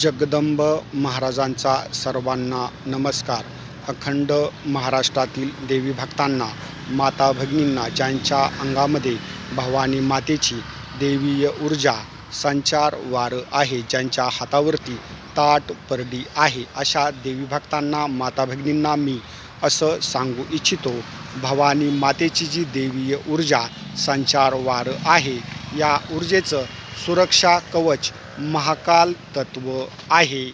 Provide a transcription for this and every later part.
जगदंब महाराजांचा सर्वांना नमस्कार. अखंड महाराष्ट्रातील देवी भक्तांना माता भगिनींना ज्यांच्या अंगामध्ये भवानी मातेची देवीय ऊर्जा संचार वार आहे ज्यांच्या हातावरती ताट परडी आहे अशा देवी भक्तांना माता भगिनींना मी असं सांगू इच्छितो भवानी मातेची जी देवीय ऊर्जा संचार वार आहे या ऊर्जेचं सुरक्षा कवच महाकाल तत्व आहे.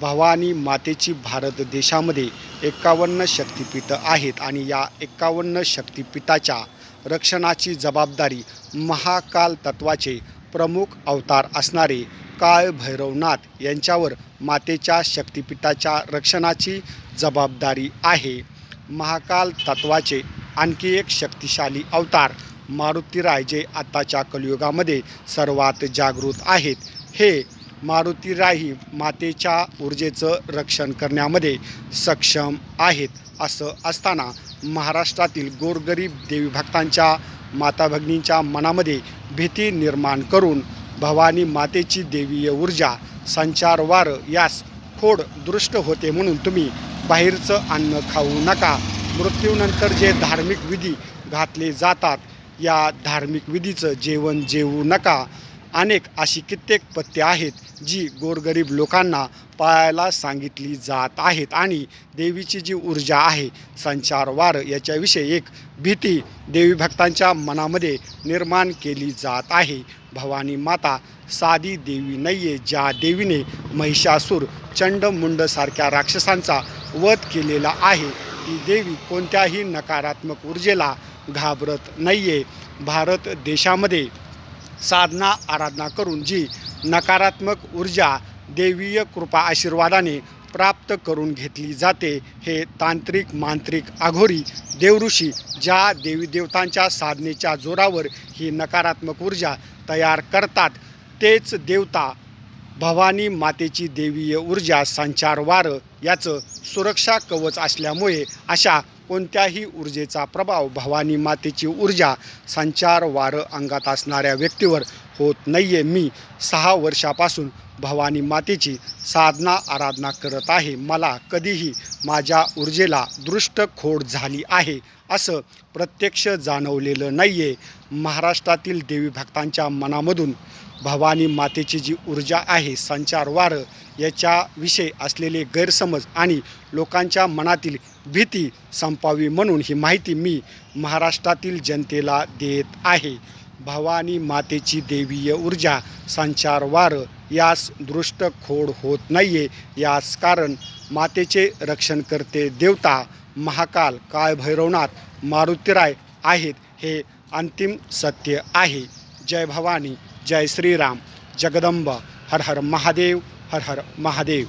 भवानी मातेची भारत देशामध्ये एकावन्न शक्तिपीठं आहेत आणि या एकावन्न शक्तिपीठाच्या रक्षणाची जबाबदारी महाकाल तत्वाचे प्रमुख अवतार असणारे काळ भैरवनाथ यांच्यावर मातेच्या शक्तिपीठाच्या रक्षणाची जबाबदारी आहे. महाकाल तत्वाचे आणखी एक शक्तिशाली अवतार मारुतीराय जे आत्ताच्या कलियुगामध्ये सर्वात जागृत आहेत. हे मारुतीरायही मातेच्या ऊर्जेचं रक्षण करण्यामध्ये सक्षम आहेत असं असताना महाराष्ट्रातील गोरगरीब देवीभक्तांच्या माता भगिनींच्या मनामध्ये भीती निर्माण करून भवानी मातेची देवीय ऊर्जा संचारवार यास खोड दृष्ट होते म्हणून तुम्ही बाहेरचं अन्न खाऊ नका. मृत्यूनंतर जे धार्मिक विधी घातले जातात या धार्मिक विधीचं जेवण जेवू नका. अनेक अशी कित्येक पत्ते आहेत जी गोरगरीब लोकांना पाळायला सांगितली जात आहेत आणि देवीची जी ऊर्जा आहे संचारवार याच्याविषयी एक भीती देवी भक्तांच्या मनामध्ये निर्माण केली जात आहे. भवानी माता साधी देवी नाही आहे ज्या देवीने महिषासूर चंडमुंडसारख्या राक्षसांचा वध केलेला आहे. ती देवी कोणत्याही नकारात्मक ऊर्जेला घाबरत नाही आहे भारत देशामध्ये साधना आराधना करून जी नकारात्मक ऊर्जा देवीय कृपा आशीर्वादाने प्राप्त करून घेतली जाते हे तांत्रिक मांत्रिक आघोरी देवऋषी ज्या देवी देवतांच्या साधनेच्या जोरावर ही नकारात्मक ऊर्जा तयार करतात तेच देवता भवानी मातेची देवीय ऊर्जा संचारवार याचं सुरक्षा कवच असल्यामुळे अशा कोणत्याही ऊर्जेचा प्रभाव भवानी मातेची ऊर्जा संचार वारं अंगात असणाऱ्या व्यक्तीवर होत नाही आहे मी सहा वर्षापासून भवानी मातेची साधना आराधना करत आहे. मला कधीही माझ्या ऊर्जेला दृष्ट खोड झाली आहे असं प्रत्यक्ष जाणवलेलं नाही आहे महाराष्ट्रातील देवी भक्तांच्या मनामधून भवानी मातेची जी ऊर्जा आहे संचार वारं याच्याविषयी असलेले गैरसमज आणि लोकांच्या मनातील भीती संपावी म्हणून ही माहिती मी महाराष्ट्रातील जनतेला देत आहे. भवानी मातेची देवीय ऊर्जा संचारवार यास दृष्ट खोड होत नाही आहे यास कारण मातेचे रक्षण करते देवता महाकाल काय भैरवनाथ मारुतीराय आहेत हे अंतिम सत्य आहे. जय भवानी जय श्रीराम जगदंब हर हर महादेव. हर हर महादेव